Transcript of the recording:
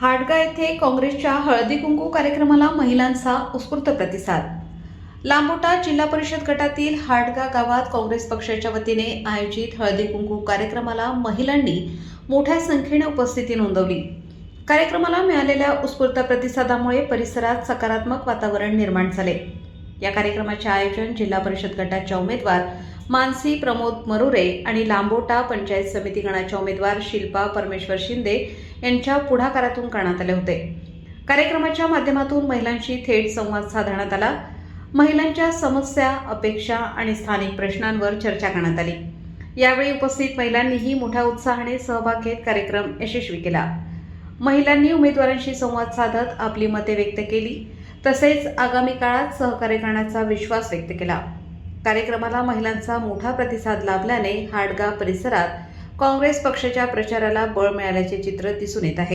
हाडगा येथे काँग्रेसच्या हळदी कुंकू कार्यक्रमाला महिलांचा उत्स्फूर्त प्रतिसाद. लांबोटा जिल्हा परिषद गटातील हाडगा गावात काँग्रेस पक्षाच्या वतीने आयोजित हळदी कुंकू कार्यक्रमाला महिलांनी मोठ्या संख्येने उपस्थिती नोंदवली. कार्यक्रमाला मिळालेल्या उत्स्फूर्त प्रतिसादामुळे परिसरात सकारात्मक वातावरण निर्माण झाले. या कार्यक्रमाचे आयोजन जिल्हा परिषद गटाच्या उमेदवार मानसी प्रमोद मरुरे आणि लांबोटा पंचायत समिती गणाच्या उमेदवार शिल्पा परमेश्वर शिंदे यांच्या पुढाकारातून करण्यात आले होते. कार्यक्रमाच्या माध्यमातून महिलांशी थेट संवाद साधण्यात आला. महिलांच्या समस्या अपेक्षा आणि स्थानिक प्रश्नांवर चर्चा करण्यात आली. यावेळी उपस्थित महिलांनीही मोठ्या उत्साहाने सहभाग घेत कार्यक्रम यशस्वी केला. महिलांनी उमेदवारांशी संवाद साधत आपली मते व्यक्त केली. तसेच आगामी काळात सहकार्य करण्याचा विश्वास व्यक्त केला. कार्यक्रमाला महिलांचा मोठा प्रतिसाद लाभल्याने हाडगा परिसरात काँग्रेस पक्षाच्या प्रचाराला बळ मिळाल्याचे चित्र दिसून येत आहे.